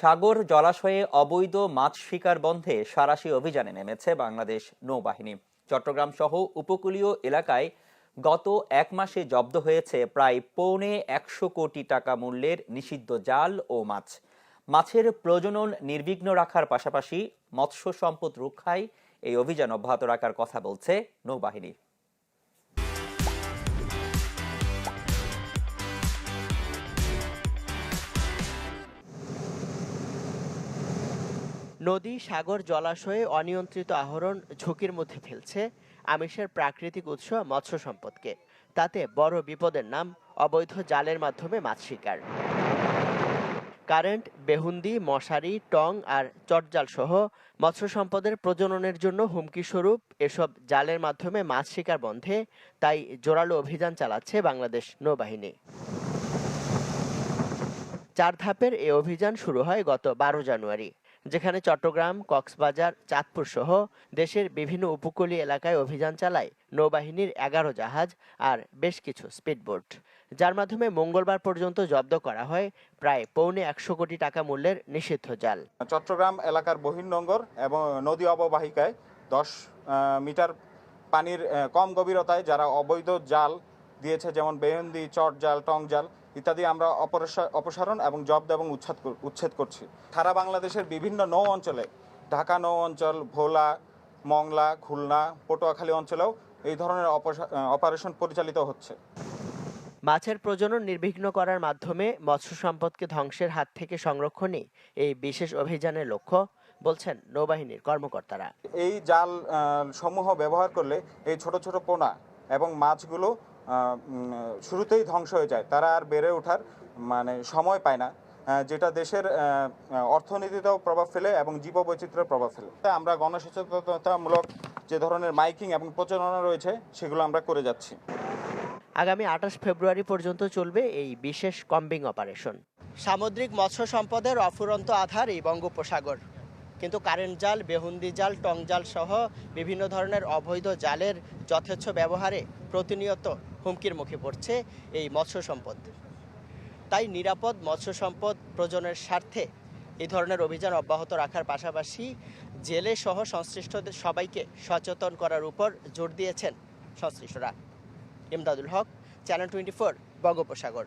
সাগর জলাশয়ে অবৈধ মাছ শিকার বন্ধে সারাশি অভিযানে নেমেছে বাংলাদেশ নৌবাহিনী। চট্টগ্রাম সহ উপকূলীয় এলাকায় গত এক মাসে জব্দ হয়েছে প্রায় পৌনে একশো কোটি টাকা মূল্যের নিষিদ্ধ জাল ও মাছ। মাছের প্রজনন নির্বিঘ্ন রাখার পাশাপাশি মৎস্য সম্পদ রক্ষায় এই অভিযান অব্যাহত রাখার কথা বলছে নৌবাহিনী। নদী সাগর জলাশয়ে অনিয়ন্ত্রিত আহরণ ঝুঁকির মধ্যে ফেলছে আমিষের প্রাকৃতিক উৎস মৎস্য সম্পদকে। তাতে বড় বিপদের নাম অবৈধ জালের মাধ্যমে মাছ শিকার। কারেন্ট, বেহুন্দি, মশারি, টং আর চটজাল সহ মৎস্য সম্পদের প্রজননের জন্য হুমকি স্বরূপ এসব জালের মাধ্যমে মাছ শিকার বন্ধে তাই জোরালো অভিযান চালাচ্ছে বাংলাদেশ নৌবাহিনী। চার ধাপের এই অভিযান শুরু হয় গত বারো জানুয়ারি। যেখানে চট্টগ্রাম, কক্সবাজার, চাঁদপুর সহ দেশের বিভিন্ন উপকূলীয় এলাকায় অভিযান চালায় নৌবাহিনীর এগারো জাহাজ আর বেশ কিছু স্পিডবোট। যার মাধ্যমে মঙ্গলবার পর্যন্ত জব্দ করা হয় প্রায় পৌনে একশো কোটি টাকা মূল্যের নিষিদ্ধ জাল। চট্টগ্রাম এলাকার বহির্নোঙ্গর এবং নদী অববাহিকায় দশ মিটার পানির কম গভীরতায় যারা অবৈধ জাল দিয়েছে, যেমন বেহন্দি চট জাল টং জাল ইত্যাদি আমরা অপসারণ এবং জব্দ এবং উচ্ছেদ কর- উচ্ছেদ করছি। সারা বাংলাদেশের বিভিন্ন নৌ অঞ্চলে ঢাকা নৌ অঞ্চল ভোলা মংলা খুলনা পটুয়াখালী অঞ্চলেও এই ধরনের অপারেশন পরিচালিত হচ্ছে। মাছের প্রজনন নির্বিঘ্ন করার মাধ্যমে মৎস্য সম্পদকে ধ্বংসের হাত থেকে সংরক্ষণই এই বিশেষ অভিযানের লক্ষ্য বলছেন নৌবাহিনীর কর্মকর্তারা। এই জাল সমূহ ব্যবহার করলে এই ছোট ছোট পোনা এবং মাছগুলো শুরুতেই ধ্বংস হয়ে যায়। তারা আর বেড়ে ওঠার মানে সময় পায় না যেটা দেশের অর্থনীতিতেও প্রভাব ফেলে এবং জীববৈচিত্র্যের প্রভাব ফেলে। তাই আমরা গণসচেতনতামূলক যে ধরনের মাইকিং এবং প্রচারণা রয়েছে সেগুলো আমরা করে যাচ্ছি। আগামী আঠাশ ফেব্রুয়ারি পর্যন্ত চলবে এই বিশেষ কম্বিং অপারেশন। সামুদ্রিক মৎস্য সম্পদের অফুরন্ত আধার এই বঙ্গোপসাগর। কিন্তু কারেন্ট জাল বেহুন্দি জাল টং জাল সহ বিভিন্ন ধরনের অবৈধ জালের যথেচ্ছ ব্যবহারে প্রতিনিয়ত হুমকির মুখে পড়ছে এই মৎস্য সম্পদ। তাই নিরাপদ মৎস্য সম্পদ প্রজনের স্বার্থে এই ধরনের অভিযান অব্যাহত রাখার পাশাপাশি জেলে সহ সংশ্লিষ্টদের সবাইকে সচেতন করার উপর জোর দিয়েছেন সংশ্লিষ্টরা। Imdadul Haque, channel twenty four, বঙ্গোপসাগর।